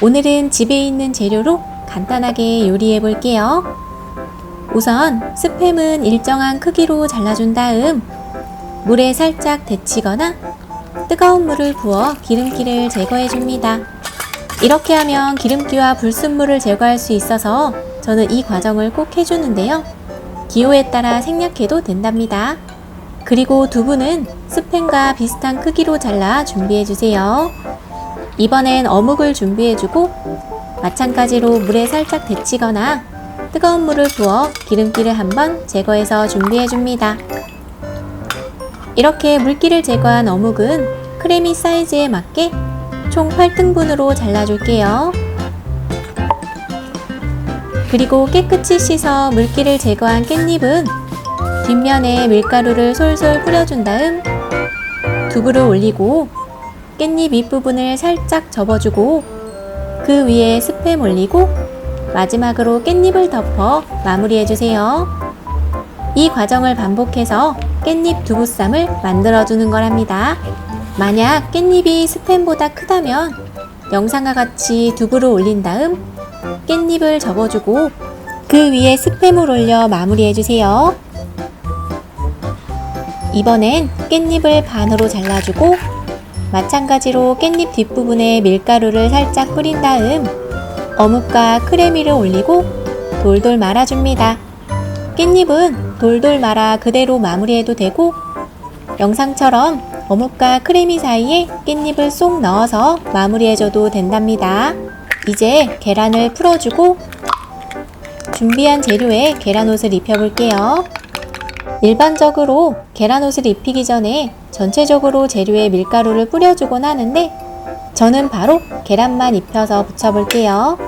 오늘은 집에 있는 재료로 간단하게 요리해 볼게요. 우선 스팸은 일정한 크기로 잘라준 다음 물에 살짝 데치거나 뜨거운 물을 부어 기름기를 제거해 줍니다. 이렇게 하면 기름기와 불순물을 제거할 수 있어서 저는 이 과정을 꼭 해주는데요. 기호에 따라 생략해도 된답니다. 그리고 두부는 스팸과 비슷한 크기로 잘라 준비해 주세요. 이번엔 어묵을 준비해 주고 마찬가지로 물에 살짝 데치거나 뜨거운 물을 부어 기름기를 한번 제거해서 준비해 줍니다. 이렇게 물기를 제거한 어묵은 크래미 사이즈에 맞게 총 8등분으로 잘라줄게요. 그리고 깨끗이 씻어 물기를 제거한 깻잎은 뒷면에 밀가루를 솔솔 뿌려준 다음 두부를 올리고 깻잎 윗부분을 살짝 접어주고 그 위에 스팸 올리고 마지막으로 깻잎을 덮어 마무리해주세요. 이 과정을 반복해서 깻잎 두부쌈을 만들어주는 거랍니다. 만약 깻잎이 스팸보다 크다면 영상과 같이 두부를 올린 다음 깻잎을 접어주고 그 위에 스팸을 올려 마무리해주세요. 이번엔 깻잎을 반으로 잘라주고 마찬가지로 깻잎 뒷부분에 밀가루를 살짝 뿌린 다음 어묵과 크래미를 올리고 돌돌 말아줍니다. 깻잎은 돌돌 말아 그대로 마무리해도 되고 영상처럼 어묵과 크래미 사이에 깻잎을 쏙 넣어서 마무리해줘도 된답니다. 이제 계란을 풀어주고 준비한 재료에 계란옷을 입혀볼게요. 일반적으로 계란옷을 입히기 전에 전체적으로 재료에 밀가루를 뿌려주곤 하는데 저는 바로 계란만 입혀서 붙여볼게요.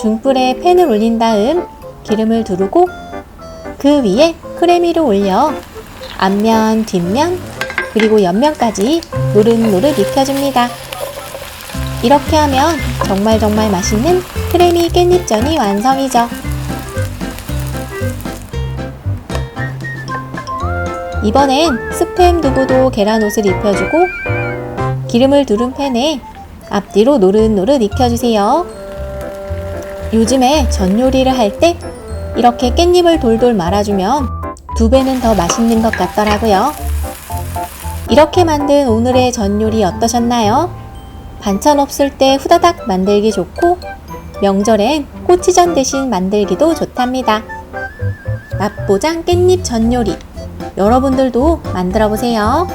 중불에 팬을 올린 다음 기름을 두르고 그 위에 크래미를 올려 앞면, 뒷면, 그리고 옆면까지 노릇노릇 익혀줍니다. 이렇게 하면 정말 정말 맛있는 크래미 깻잎전이 완성이죠. 이번엔 스팸 두부도 계란 옷을 입혀주고 기름을 두른 팬에 앞뒤로 노릇노릇 익혀주세요. 요즘에 전 요리를 할 때 이렇게 깻잎을 돌돌 말아주면 두 배는 더 맛있는 것 같더라고요. 이렇게 만든 오늘의 전 요리 어떠셨나요? 반찬 없을 때 후다닥 만들기 좋고 명절엔 꼬치전 대신 만들기도 좋답니다. 맛보장 깻잎 전 요리 여러분들도 만들어 보세요.